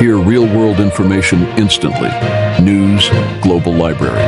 Hear real world information instantly. News Global Library.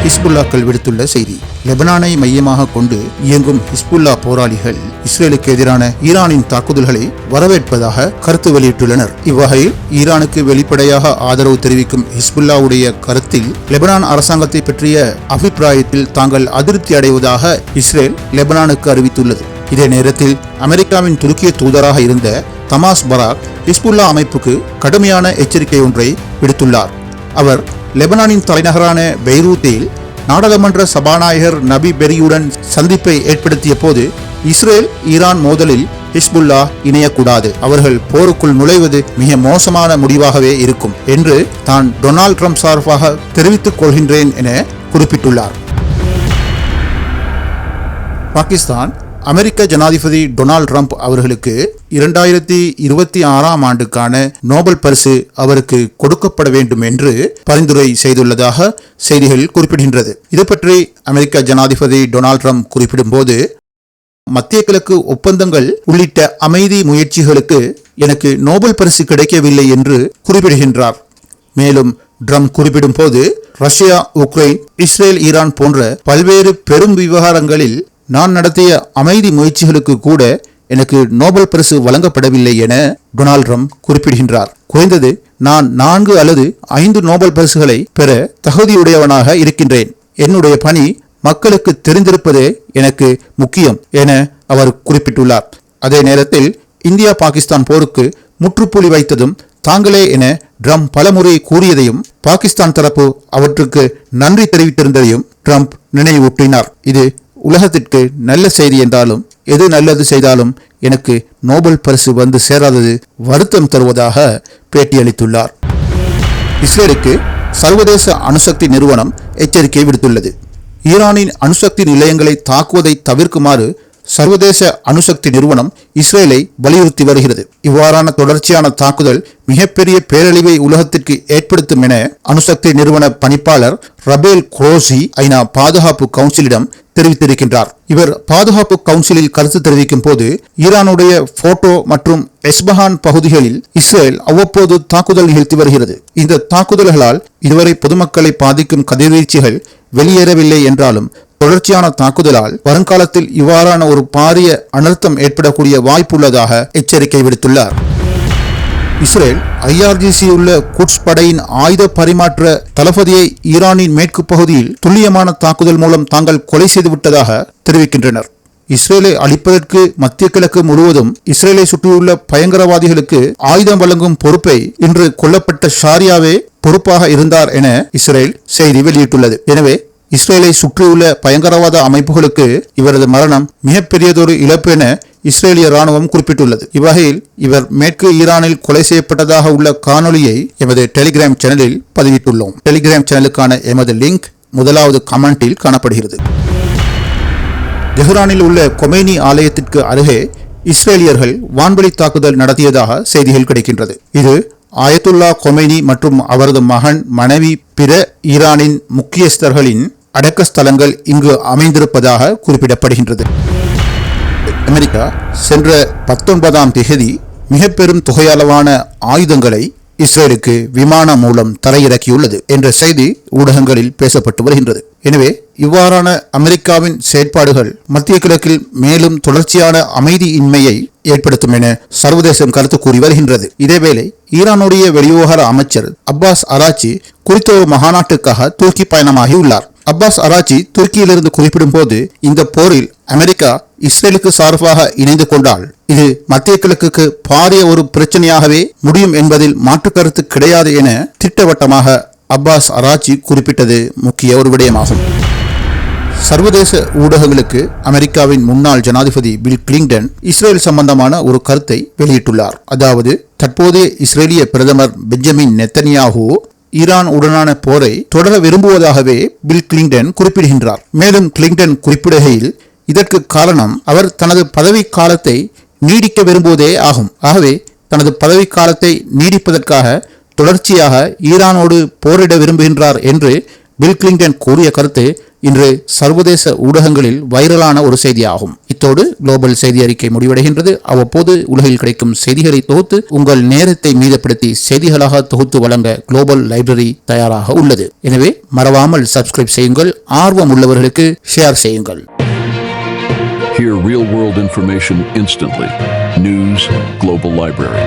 ஹிஸ்புல்லாக்கள் விடுத்துள்ள செய்தி லெபனானை மையமாக கொண்டு இயங்கும் ஹிஸ்புல்லா போராளிகள் இஸ்ரேலுக்கு எதிரான ஈரானின் தாக்குதல்களை வரவேற்பதாக கருத்து வெளியிட்டுள்ளனர் இவ்வகையில் ஈரானுக்கு வெளிப்படையாக ஆதரவு தெரிவிக்கும் ஹிஸ்புல்லாவுடைய கருத்தில் லெபனான் அரசாங்கத்தை பற்றிய அபிப்பிராயத்தில் தாங்கள் அதிருப்தி அடைவதாக இஸ்ரேல் லெபனானுக்கு அறிவித்துள்ளது இதே நேரத்தில் அமெரிக்காவின் துருக்கிய தூதராக இருந்த தமாஸ் பராக் ஹிஸ்புல்லா அமைப்புக்கு கடுமையான எச்சரிக்கை ஒன்றை விடுத்துள்ளார். அவர் லெபனானின் தலைநகரான பெய்ரூத்தில் நாடாளுமன்ற சபாநாயகர் நபி பெரியுடன் சந்திப்பை ஏற்படுத்திய போது இஸ்ரேல் ஈரான் மோதலில் ஹிஸ்புல்லா இணையக்கூடாது. அவர்கள் போருக்குள் நுழைவது மிக மோசமான முடிவாகவே இருக்கும் என்று தான் டொனால்ட் ட்ரம்ப் சார்பாக தெரிவித்துக் கொள்கின்றேன் என குறிப்பிட்டுள்ளார். பாகிஸ்தான் அமெரிக்க ஜனாதிபதி டொனால்ட் ட்ரம்ப் அவர்களுக்கு இரண்டாயிரத்தி இருபத்தி ஆறாம் ஆண்டுக்கான நோபல் பரிசு அவருக்கு கொடுக்கப்பட வேண்டும் என்று பரிந்துரை செய்துள்ளதாக செய்திகள் குறிப்பிடுகின்றது. இது பற்றி அமெரிக்க ஜனாதிபதி டொனால்ட் ட்ரம்ப் குறிப்பிடும்போது மத்திய கிழக்கு ஒப்பந்தங்கள் உள்ளிட்ட அமைதி முயற்சிகளுக்கு எனக்கு நோபல் பரிசு கிடைக்கவில்லை என்று குறிப்பிடுகின்றார். மேலும் ட்ரம் குறிப்பிடும் போது ரஷ்யா உக்ரைன் இஸ்ரேல் ஈரான் போன்ற பல்வேறு பெரும் விவகாரங்களில் நான் நடத்திய அமைதி முயற்சிகளுக்கு கூட எனக்கு நோபல் பரிசு வழங்கப்படவில்லை என டொனால்ட் ட்ரம்ப் குறிப்பிடுகின்றார். குறைந்தது நான் நான்கு அல்லது ஐந்து நோபல் பரிசுகளை பெற தகுதியுடையவனாக இருக்கின்றேன். என்னுடைய பணி மக்களுக்கு தெரிந்திருப்பதே எனக்கு முக்கியம் என அவர் குறிப்பிட்டுள்ளார். அதே நேரத்தில் இந்தியா பாகிஸ்தான் போருக்கு முற்றுப்புள்ளி வைத்ததும் தாங்களே என ட்ரம்ப் பலமுறை கூறியதையும் பாகிஸ்தான் தரப்பு அவற்றுக்கு நன்றி தெரிவித்திருந்ததையும் ட்ரம்ப் நினைவூட்டினார். இது உலகத்திற்கு நல்ல செய்தி என்றாலும் எது நல்லது செய்தாலும் எனக்கு நோபல் பரிசு வந்து சேராதது வருத்தம் தருவதாக பேட்டியளித்துள்ளார் இஸ்ரேலுக்கு சர்வதேச அணுசக்தி நிறுவனம் எச்சரிக்கை விடுத்துள்ளது. ஈரானின் அணுசக்தி நிலையங்களை தாக்குவதை தவிர்க்குமாறு சர்வதேச அணுசக்தி நிறுவனம் இஸ்ரேலை வலியுறுத்தி வருகிறது. இவ்வாறான தொடர்ச்சியான தாக்குதல் மிகப்பெரிய பேரழிவை உலகத்திற்கு ஏற்படுத்தும் என அணுசக்தி நிறுவன பணிப்பாளர் ரபேல் குரோசி ஐநா பாதுகாப்பு கவுன்சிலிடம் தெரிவித்திருக்கின்றார். இவர் பாதுகாப்பு கவுன்சிலில் கருத்து தெரிவிக்கும் போது ஈரானுடைய போட்டோ மற்றும் எஸ்பஹான் பகுதிகளில் இஸ்ரேல் அவ்வப்போது தாக்குதல் நிகழ்த்தி வருகிறது. இந்த தாக்குதல்களால் இதுவரை பொதுமக்களை பாதிக்கும் கதிர்வீழ்ச்சிகள் வெளியேறவில்லை என்றாலும் தொடர்ச்சியான தாக்குதலால் வருங்காலத்தில் இவ்வாறான ஒரு பாரிய அனர்த்தம் ஏற்படக்கூடிய வாய்ப்புள்ளதாக எச்சரிக்கை விடுத்துள்ளார். இஸ்ரேல் ஐஆர்ஜிசி உள்ள குட்ஸ் படையின் ஆயுத பரிமாற்ற தளபதியை ஈரானின் மேற்கு பகுதியில் துல்லியமான தாக்குதல் மூலம் தாங்கள் கொலை செய்துவிட்டதாக தெரிவிக்கின்றனர். இஸ்ரேலை அழிப்பதற்கு மத்திய கிழக்கு முழுவதும் இஸ்ரேலை சுற்றியுள்ள பயங்கரவாதிகளுக்கு ஆயுதம் வழங்கும் பொறுப்பை இன்று கொல்லப்பட்ட ஷாரியாவே பொறுப்பாக இருந்தார் என இஸ்ரேல் செய்தி வெளியிட்டுள்ளது. எனவே இஸ்ரேலை சுற்றியுள்ள பயங்கரவாத அமைப்புகளுக்கு இவரது மரணம் மிகப்பெரியதொரு இழப்பு என இஸ்ரேலிய ராணுவம் குறிப்பிட்டுள்ளது. இவ்வகையில் இவர் மேற்கு ஈரானில் கொலை செய்யப்பட்டதாக உள்ள காணொலியை எமது டெலிகிராம் சேனலில் பதிவிட்டுள்ளோம். டெலிகிராம் சேனலுக்கான எமது லிங்க் முதலாவது கமெண்டில் காணப்படுகிறது. தெஹ்ரானில் உள்ள கொமேனி ஆலயத்திற்கு அருகே இஸ்ரேலியர்கள் வான்வெளி தாக்குதல் நடத்தியதாக செய்திகள் கிடைக்கின்றது. இது ஆயத்துல்லா கொமேனி மற்றும் அவரது மகன் மனைவி பிற ஈரானின் முக்கியஸ்தர்களின் அடக்க ஸ்தலங்கள் இங்கு அமைந்திருப்பதாக குறிப்பிடப்படுகின்றது. அமெரிக்கா சென்ற பத்தொன்பதாம் திகதி மிக பெரும் தொகையளவான ஆயுதங்களை இஸ்ரேலுக்கு விமானம் மூலம் தரையிறக்கியுள்ளது என்ற செய்தி ஊடகங்களில் பேசப்பட்டு வருகின்றது. எனவே இவ்வாறான அமெரிக்காவின் செயற்பாடுகள் மத்திய கிழக்கில் மேலும் தொடர்ச்சியான அமைதியின்மையை ஏற்படுத்தும் என சர்வதேசம் கருத்து கூறி வருகின்றது. இதேவேளை ஈரானுடைய வெளிவிவகார அமைச்சர் அப்பாஸ் அராச்சி குறித்த ஒரு மகாநாட்டுக்காக துருக்கி பயணமாகியுள்ளார். அப்பாஸ் அராச்சி துருக்கியிலிருந்து குறிப்பிடும் போது இந்த போரில் அமெரிக்கா இஸ்ரேலுக்கு சார்பாக இணைந்து கொண்டால் இது மத்திய கிழக்குக்கு பாரிய ஒரு பிரச்சனையாகவே முடியும் என்பதில் மாற்று கருத்து கிடையாது என திட்டவட்டமாக அப்பாஸ் அராச்சி குறிப்பிட்டது முக்கிய ஒரு விடயமாகும். சர்வதேச ஊடகங்களுக்கு அமெரிக்காவின் முன்னாள் ஜனாதிபதி பில் கிளிங்டன் இஸ்ரேல் சம்பந்தமான ஒரு கருத்தை வெளியிட்டுள்ளார். அதாவது தற்போதைய இஸ்ரேலிய பிரதமர் பெஞ்சமின் நெத்தனியாகு ஈரான் உடனான போரை தொடர விரும்புவதாகவே பில் கிளிங்டன் குறிப்பிடுகின்றார். மேலும் கிளிங்டன் குறிப்பிடுகையில் இதற்கு காரணம் அவர் தனது பதவி காலத்தை நீடிக்க விரும்புவதே ஆகும். ஆகவே தனது பதவி காலத்தை நீடிப்பதற்காக தொடர்ச்சியாக ஈரானோடு போரிட விரும்புகின்றார் என்று பில் கிளிங்டன் கூறிய கருத்து இன்று சர்வதேச ஊடகங்களில் வைரலான ஒரு செய்தியாகும். இத்தோடு குளோபல் செய்தி அறிக்கை முடிவடைகின்றது. அவ்வப்போது உலகில் கிடைக்கும் செய்திகளை தொகுத்து உங்கள் நேரத்தை மீதப்படுத்தி செய்திகளாக தொகுத்து வழங்க குளோபல் லைப்ரரி தயாராக உள்ளது. எனவே மறவாமல் சப்ஸ்கிரைப் செய்யுங்கள். ஆர்வம் உள்ளவர்களுக்கு ஷேர் செய்யுங்கள். Hear real world information instantly. News Global Library.